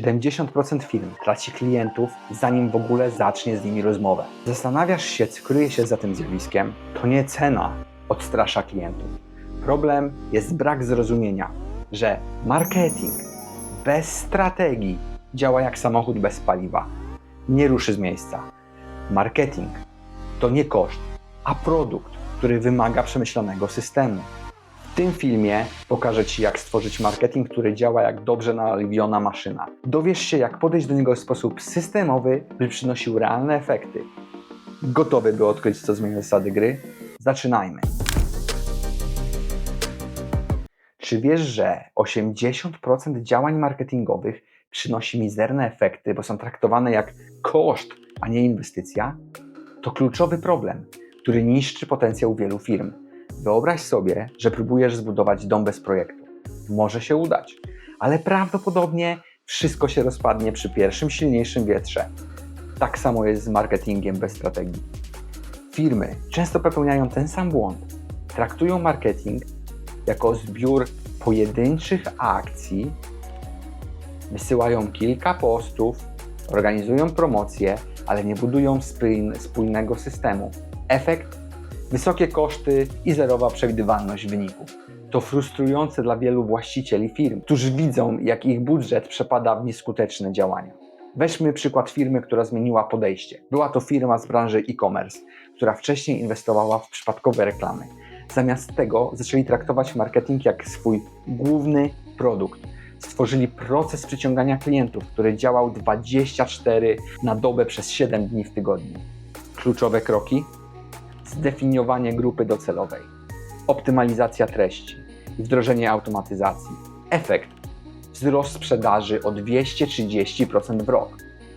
70% firm traci klientów, zanim w ogóle zacznie z nimi rozmowę. Zastanawiasz się, co kryje się za tym zjawiskiem? To nie cena odstrasza klientów. Problem jest brak zrozumienia, że marketing bez strategii działa jak samochód bez paliwa. Nie ruszy z miejsca. Marketing to nie koszt, a produkt, który wymaga przemyślanego systemu. W tym filmie pokażę Ci, jak stworzyć marketing, który działa jak dobrze naliwiona maszyna. Dowiesz się, jak podejść do niego w sposób systemowy, by przynosił realne efekty. Gotowy, by odkryć, co zmienia zasady gry? Zaczynajmy! Czy wiesz, że 80% działań marketingowych przynosi mizerne efekty, bo są traktowane jak koszt, a nie inwestycja? To kluczowy problem, który niszczy potencjał wielu firm. Wyobraź sobie, że próbujesz zbudować dom bez projektu. Może się udać, ale prawdopodobnie wszystko się rozpadnie przy pierwszym silniejszym wietrze. Tak samo jest z marketingiem bez strategii. Firmy często popełniają ten sam błąd. Traktują marketing jako zbiór pojedynczych akcji, wysyłają kilka postów, organizują promocje, ale nie budują spójn- spójnego systemu. Efekt? Wysokie koszty i zerowa przewidywalność wyników. To frustrujące dla wielu właścicieli firm, którzy widzą, jak ich budżet przepada w nieskuteczne działania. Weźmy przykład firmy, która zmieniła podejście. Była to firma z branży e-commerce, która wcześniej inwestowała w przypadkowe reklamy. Zamiast tego zaczęli traktować marketing jak swój główny produkt. Stworzyli proces przyciągania klientów, który działał 24 na dobę przez 7 dni w tygodniu. Kluczowe kroki: zdefiniowanie grupy docelowej, optymalizacja treści wdrożenie automatyzacji. Efekt: wzrost sprzedaży o 230% w rok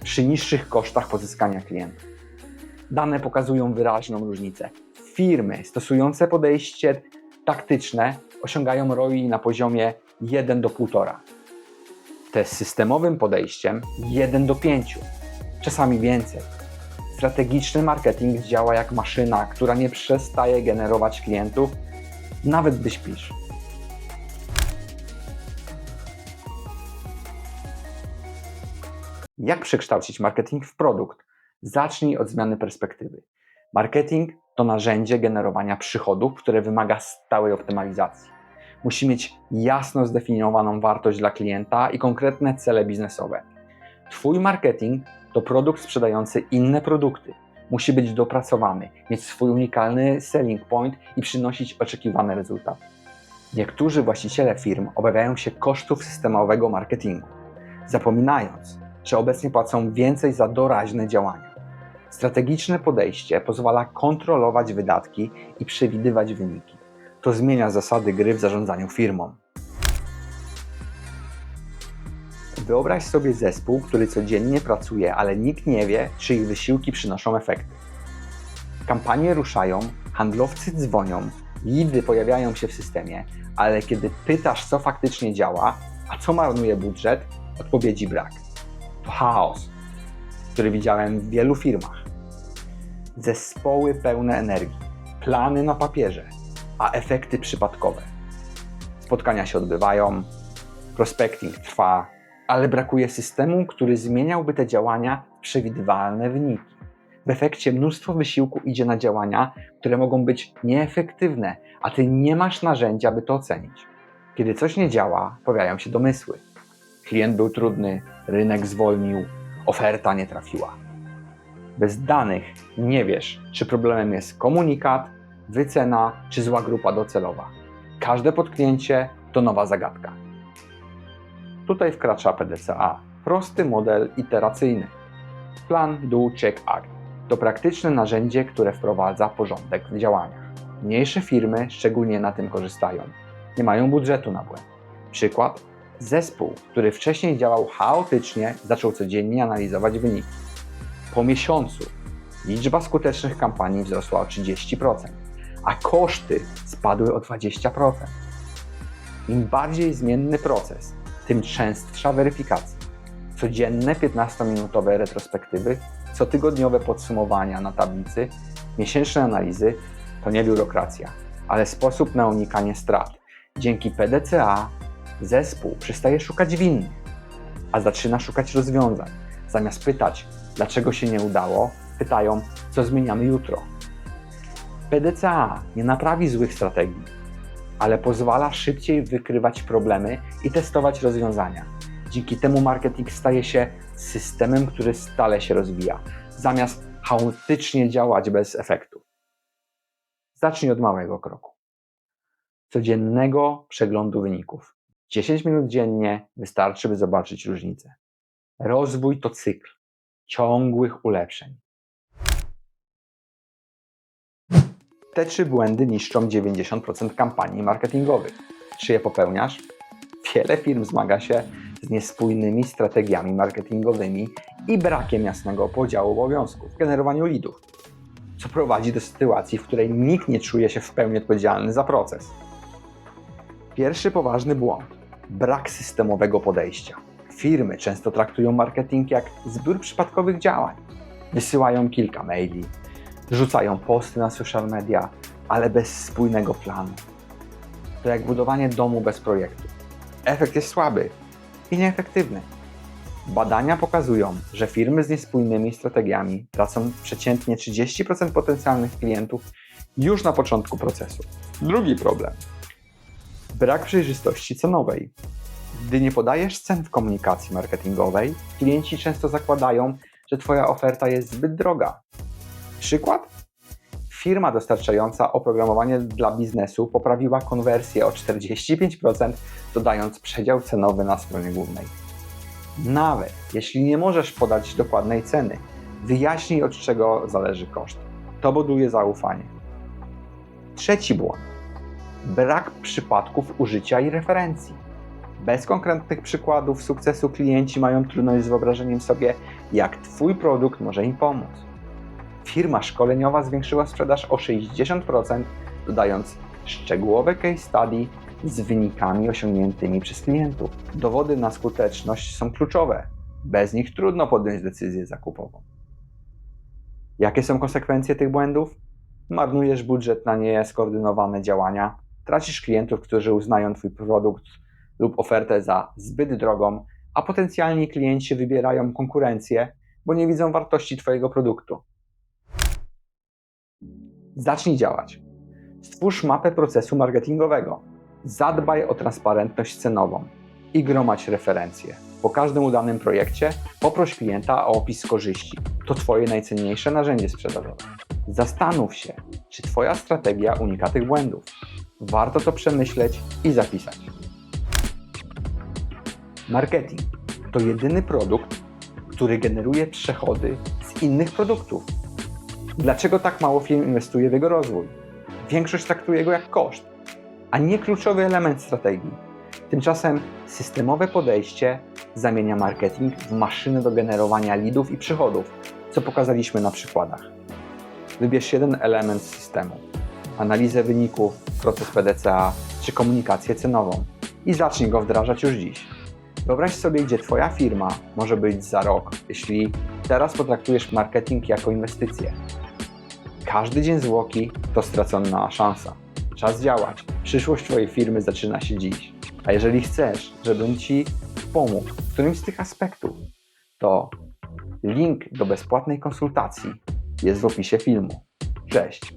przy niższych kosztach pozyskania klientów. Dane pokazują wyraźną różnicę. Firmy stosujące podejście taktyczne osiągają ROI na poziomie 1 do 1,5. Te z systemowym podejściem 1 do 5, czasami więcej. Strategiczny marketing działa jak maszyna, która nie przestaje generować klientów, nawet gdy śpisz. Jak przekształcić marketing w produkt? Zacznij od zmiany perspektywy. Marketing to narzędzie generowania przychodów, które wymaga stałej optymalizacji. Musi mieć jasno zdefiniowaną wartość dla klienta i konkretne cele biznesowe. Twój marketing to produkt sprzedający inne produkty. Musi być dopracowany, mieć swój unikalny selling point i przynosić oczekiwane rezultaty. Niektórzy właściciele firm obawiają się kosztów systemowego marketingu, zapominając, że obecnie płacą więcej za doraźne działania. Strategiczne podejście pozwala kontrolować wydatki i przewidywać wyniki. To zmienia zasady gry w zarządzaniu firmą. Wyobraź sobie zespół, który codziennie pracuje, ale nikt nie wie, czy ich wysiłki przynoszą efekty. Kampanie ruszają, handlowcy dzwonią, lidy pojawiają się w systemie, ale kiedy pytasz, co faktycznie działa, a co marnuje budżet, odpowiedzi brak. To chaos, który widziałem w wielu firmach. Zespoły pełne energii, plany na papierze, a efekty przypadkowe. Spotkania się odbywają, prospecting trwa, ale brakuje systemu, który zmieniałby te działania w przewidywalne wyniki. W efekcie mnóstwo wysiłku idzie na działania, które mogą być nieefektywne, a ty nie masz narzędzia, by to ocenić. Kiedy coś nie działa, pojawiają się domysły. Klient był trudny, rynek zwolnił, oferta nie trafiła. Bez danych nie wiesz, czy problemem jest komunikat, wycena czy zła grupa docelowa. Każde podklięcie to nowa zagadka. Tutaj wkracza PDCA, prosty model iteracyjny. Plan, do, check, act to praktyczne narzędzie, które wprowadza porządek w działaniach. Mniejsze firmy szczególnie na tym korzystają. Nie mają budżetu na błęd. Przykład: zespół, który wcześniej działał chaotycznie, zaczął codziennie analizować wyniki. Po miesiącu liczba skutecznych kampanii wzrosła o 30%, a koszty spadły o 20%. Im bardziej zmienny proces, tym częstsza weryfikacja. Codzienne 15-minutowe retrospektywy, cotygodniowe podsumowania na tablicy, miesięczne analizy to nie biurokracja, ale sposób na unikanie strat. Dzięki PDCA zespół przestaje szukać winnych. a zaczyna szukać rozwiązań. Zamiast pytać, dlaczego się nie udało, pytają, co zmieniamy jutro. PDCA nie naprawi złych strategii, ale pozwala szybciej wykrywać problemy i testować rozwiązania. Dzięki temu marketing staje się systemem, który stale się rozwija, zamiast chaotycznie działać bez efektu. Zacznij od małego kroku. Codziennego przeglądu wyników. 10 minut dziennie wystarczy, by zobaczyć różnicę. Rozwój to cykl ciągłych ulepszeń. Te trzy błędy niszczą 90% kampanii marketingowych. Czy je popełniasz? Wiele firm zmaga się z niespójnymi strategiami marketingowymi i brakiem jasnego podziału obowiązków w generowaniu lidów, co prowadzi do sytuacji, w której nikt nie czuje się w pełni odpowiedzialny za proces. Pierwszy poważny błąd brak systemowego podejścia. Firmy często traktują marketing jak zbiór przypadkowych działań. Wysyłają kilka maili, rzucają posty na social media, ale bez spójnego planu. To jak budowanie domu bez projektu. Efekt jest słaby i nieefektywny. Badania pokazują, że firmy z niespójnymi strategiami tracą przeciętnie 30% potencjalnych klientów już na początku procesu. Drugi problem. Brak przejrzystości cenowej. Gdy nie podajesz cen w komunikacji marketingowej, klienci często zakładają, że Twoja oferta jest zbyt droga. Przykład? Firma dostarczająca oprogramowanie dla biznesu poprawiła konwersję o 45%, dodając przedział cenowy na stronie głównej. Nawet jeśli nie możesz podać dokładnej ceny, wyjaśnij od czego zależy koszt. To buduje zaufanie. Trzeci błąd. Brak przypadków użycia i referencji. Bez konkretnych przykładów sukcesu klienci mają trudność z wyobrażeniem sobie, jak Twój produkt może im pomóc. Firma szkoleniowa zwiększyła sprzedaż o 60%, dodając szczegółowe case study z wynikami osiągniętymi przez klientów. Dowody na skuteczność są kluczowe. Bez nich trudno podjąć decyzję zakupową. Jakie są konsekwencje tych błędów? Marnujesz budżet na nieskoordynowane działania, tracisz klientów, którzy uznają Twój produkt lub ofertę za zbyt drogą, a potencjalni klienci wybierają konkurencję, bo nie widzą wartości Twojego produktu. Zacznij działać. Stwórz mapę procesu marketingowego. Zadbaj o transparentność cenową i gromadź referencje. Po każdym udanym projekcie poproś klienta o opis korzyści. To Twoje najcenniejsze narzędzie sprzedażowe. Zastanów się, czy Twoja strategia unika tych błędów. Warto to przemyśleć i zapisać. Marketing to jedyny produkt, który generuje przychody z innych produktów. Dlaczego tak mało firm inwestuje w jego rozwój? Większość traktuje go jak koszt, a nie kluczowy element strategii. Tymczasem systemowe podejście zamienia marketing w maszynę do generowania lidów i przychodów, co pokazaliśmy na przykładach. Wybierz jeden element systemu: analizę wyników, proces PDCA czy komunikację cenową i zacznij go wdrażać już dziś. Wyobraź sobie, gdzie Twoja firma może być za rok, jeśli teraz potraktujesz marketing jako inwestycję. Każdy dzień zwłoki to stracona szansa. Czas działać. Przyszłość Twojej firmy zaczyna się dziś. A jeżeli chcesz, żebym Ci pomógł w którymś z tych aspektów, to link do bezpłatnej konsultacji jest w opisie filmu. Cześć!